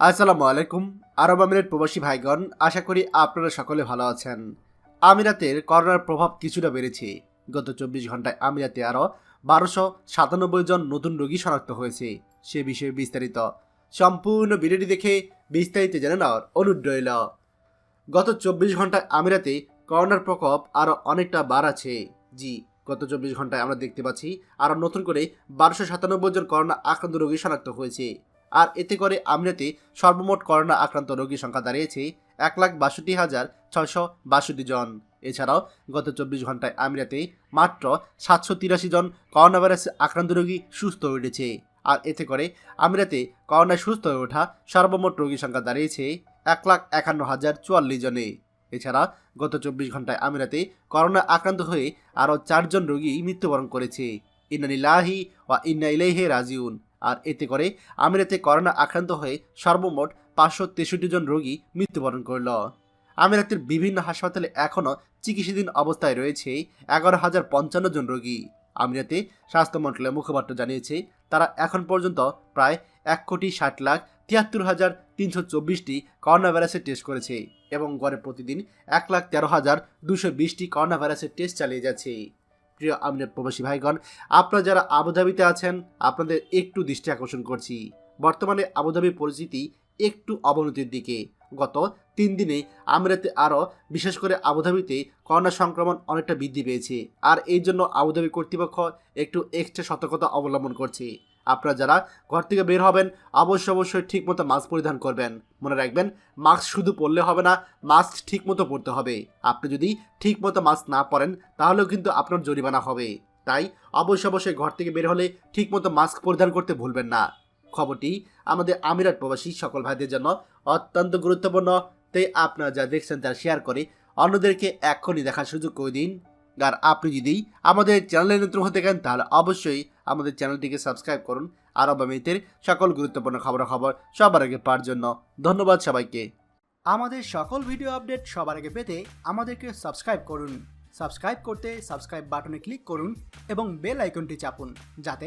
আসসালামু আলাইকুম, আরব আমিরাত প্রবাসী ভাইগণ, আশা করি আপনারা সকলে ভালো আছেন। আমিরাতের করোনার প্রভাব কিছুটা বেড়েছে। গত চব্বিশ ঘন্টায় আমিরাতে আরও বারোশো সাতানব্বই জন নতুন রোগী শনাক্ত হয়েছে, সে বিষয়ে বিস্তারিত। সম্পূর্ণ ভিডিওটি দেখে বিস্তারিত জেনে নেওয়ার অনুরোধ রইল। গত চব্বিশ ঘন্টায় আমিরাতে করোনার প্রকোপ আরও অনেকটা বাড়াচ্ছে। জি, গত চব্বিশ ঘন্টায় আমরা দেখতে পাচ্ছি আরও নতুন করে বারোশো সাতানব্বই জন করোনা আক্রান্ত রোগী শনাক্ত হয়েছে। আর এতে করে আমিরাতে সর্বমোট করোনা আক্রান্ত রোগীর সংখ্যা দাঁড়িয়েছে এক লাখ বাষট্টি হাজার ছয়শো বাষট্টি জন। এছাড়াও গত চব্বিশ ঘন্টায় আমিরাতে মাত্র সাতশো তিরাশি জন করোনা ভাইরাসে আক্রান্ত রোগী সুস্থ হয়ে উঠেছে। আর এতে করে আমিরাতে করোনায় সুস্থ হয়ে ওঠা সর্বমোট রোগীর সংখ্যা দাঁড়িয়েছে এক লাখ একান্ন হাজার চুয়াল্লিশ জনে। এছাড়া গত চব্বিশ ঘন্টায় আমিরাতে করোনা আক্রান্ত হয়ে আরও চারজন রোগী মৃত্যুবরণ করেছে। ইন্নানিল্লাহি ওয়া ইন্না ইলাইহি রাজিউন। আর এতে করে আমিরাতে করোনা আক্রান্ত হয়ে সর্বমোট পাঁচশো তেষট্টি জন রোগী মৃত্যুবরণ করল। আমিরাতের বিভিন্ন হাসপাতালে এখনও চিকিৎসাধীন অবস্থায় রয়েছে এগারো হাজার পঞ্চান্ন জন রোগী। আমিরাতে স্বাস্থ্য মন্ত্রণালয়ের মুখপাত্র জানিয়েছে, তারা এখন পর্যন্ত প্রায় এক কোটি ষাট লাখ তিয়াত্তর হাজার তিনশো চব্বিশটি করোনা ভাইরাসের টেস্ট করেছে এবং গড়ে প্রতিদিন এক লাখ তেরো হাজার দুশো বিশটি করোনা ভাইরাসের টেস্ট চালিয়ে যাচ্ছে। প্রিয় আমিরাত প্রবাসী ভাইগণ, আপনারা যারা আবুধাবিতে আছেন, আপনাদের একটু দৃষ্টি আকর্ষণ করছি। বর্তমানে আবুধাবির পরিস্থিতি একটু অবনতির দিকে। গত তিন দিনে আমিরাতে আরও, বিশেষ করে আবুধাবিতে করোনা সংক্রমণ অনেকটা বৃদ্ধি পেয়েছে। আর এই জন্য আবুধাবি কর্তৃপক্ষ একটু এক্সট্রা সতর্কতা অবলম্বন করছে। আপনারা যারা ঘর থেকে বের হবেন, অবশ্যই অবশ্যই ঠিকমতো মাস্ক পরিধান করবেন। মনে রাখবেন মাস্ক শুধু পরলে হবে না মাস্ক ঠিকমতো পরতে হবে। আপনি যদি ঠিকমতো মাস্ক না পরেন, তাহলেও কিন্তু আপনার জরিমানা হবে। তাই অবশ্যই অবশ্যই ঘর থেকে বের হলে ঠিকমতো মাস্ক পরিধান করতে ভুলবেন না। খবরটি আমাদের আমিরাত প্রবাসী সকল ভাইদের জন্য অত্যন্ত গুরুত্বপূর্ণ। তাই আপনারা যা দেখছেন তা শেয়ার করে অন্যদেরকে এক্ষুনি দেখার সুযোগ করে দিন। আর আপনি যদি আমাদের চ্যানেলের নতুন হতে চান তাহলে অবশ্যই আমাদের চ্যানেলটিকে সাবস্ক্রাইব করুন। আরব আমিরাতের সকল গুরুত্বপূর্ণ খবরাখবর সবার আগে পাওয়ার জন্য ধন্যবাদ সবাইকে। আমাদের সকল ভিডিও আপডেট সবার আগে পেতে আমাদেরকে সাবস্ক্রাইব করুন। সাবস্ক্রাইব করতে সাবস্ক্রাইব বাটনে ক্লিক করুন এবং বেল আইকনটি চাপুন, যাতে